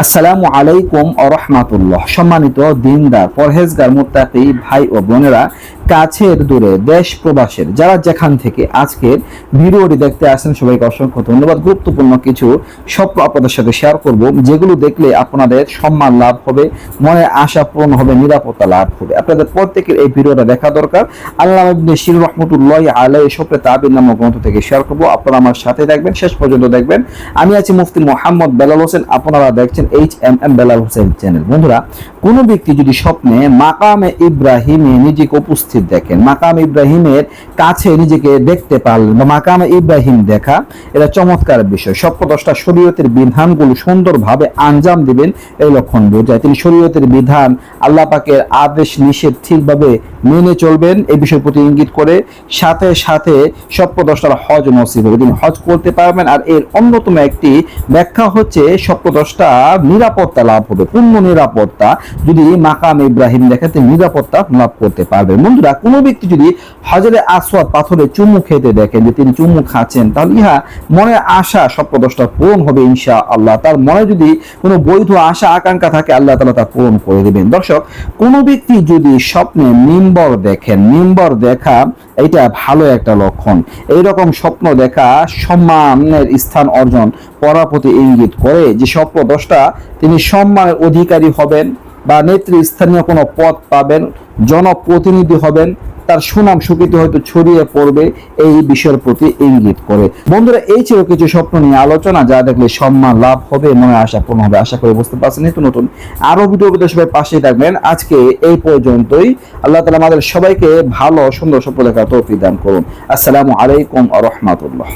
আসসালামু আলাইকুম রহমাতুল্লাহ। সম্মানিত দিনদার পরহেজগার মোত্তাকি ভাই ও বোনেরা কাছের দূরে দেশ প্রবাসের, যারা যেখান থেকে আজকের ভিডিওটি দেখতে আসেন সবাইকে অসংখ্য ধন্যবাদ। গুরুত্বপূর্ণ কিছু স্বপ্ন আপনাদের সাথে শেয়ার করব। যেগুলো দেখলে আপনাদের সম্মান লাভ হবে মনে আশা পূরণ হবে, নিরাপত্তা লাভ হবে। আপনাদের প্রত্যেকের এই ভিডিওটা দেখা দরকার। আল্লাহ শির রহমতুল্লাহ আলাই স্বপ্নে তাবির নামক গ্রন্থ থেকে শেয়ার করব। আপনারা আমার সাথে দেখবেন শেষ পর্যন্ত দেখবেন। আমি আছি মুফতি মোহাম্মদ বেলাল হোসেন। আপনারা দেখছেন H M M Belal Hossain channel বন্ধুরা, কোনো ব্যক্তি যদি স্বপ্নে মাকামে ইব্রাহিমে নিজেকে উপস্থিত দেখেন। মাকাম ইব্রাহিমের কাছে নিজেকে দেখতে পারলেন বা মাকামে ইব্রাহিম দেখা, এটা চমৎকার বিষয়। সপ্ত দশটা শরীয়তের বিধানগুলো সুন্দরভাবে আঞ্জাম দিবেন এই লক্ষণ বোঝায়। তিনি শরীয়তের বিধান আল্লাহ পাকের আদেশ নিষেধ ঠিকভাবে মেনে চলবেন, এই বিষয়ের প্রতি ইঙ্গিত করে সাথে সাথে সপ্ত দশটার হজ নসিব হবে। তিনি হজ করতে পারবেন আর এর অন্যতম একটি ব্যাখ্যা হচ্ছে সপ্ত দশটা নিরাপত্তা লাভ হবে। পূর্ণ নিরাপত্তা যদি মাকাম ইব্রাহিম দেখে তিনি নিরাপত্তা লাভ করতে পারবেন। বন্ধুরা, কোনো ব্যক্তি যদি হজরে আসওয়াদ পাথরে চুমু খেতে দেখেন যে তিনি চুমু খাচ্ছেন, তাহলে ইহা মনে আশা সপ্ত দশটা পূরণ হবে ইনশা আল্লাহ তার মনে যদি কোনো বৈধ আশা, আকাঙ্ক্ষা থাকে, আল্লাহ তালা তা পূরণ করে দেবেন। দর্শক, কোনো ব্যক্তি যদি স্বপ্নে মিম্বর দেখেন, মিম্বর দেখা এটা ভালো একটা লক্ষণ। এইরকম স্বপ্ন দেখা সম্মানের স্থান অর্জন করার প্রতি ইঙ্গিত করে যে স্বপ্ন দশটা তিনি সম্মানের অধিকারী হবেন। বা নেতৃস্থানীয় কোনো পদ পাবেন, জনপ্রতিনিধি হবেন, তার সুনাম সুকৃতি হয়তো ছড়িয়ে পড়বে, এই বিষয়ের প্রতি ইঙ্গিত করে। বন্ধুরা, এই ছিল কিছু স্বপ্ন নিয়ে আলোচনা, যা দেখলে সম্মান লাভ হবে মনে আশা পূর্ণ হবে। আশা করে বুঝতে পারছেন, নিত্য নতুন আরও ভিডিও ভিডিও সবাই পাশেই থাকবেন। আজকে এই পর্যন্তই। আল্লাহ তালা আমাদের সবাইকে ভালো, সুন্দর স্বপ্ন দেখার তৌফিক দান করুন। আসসালামু আলাইকুম রহমাতুল্লাহ।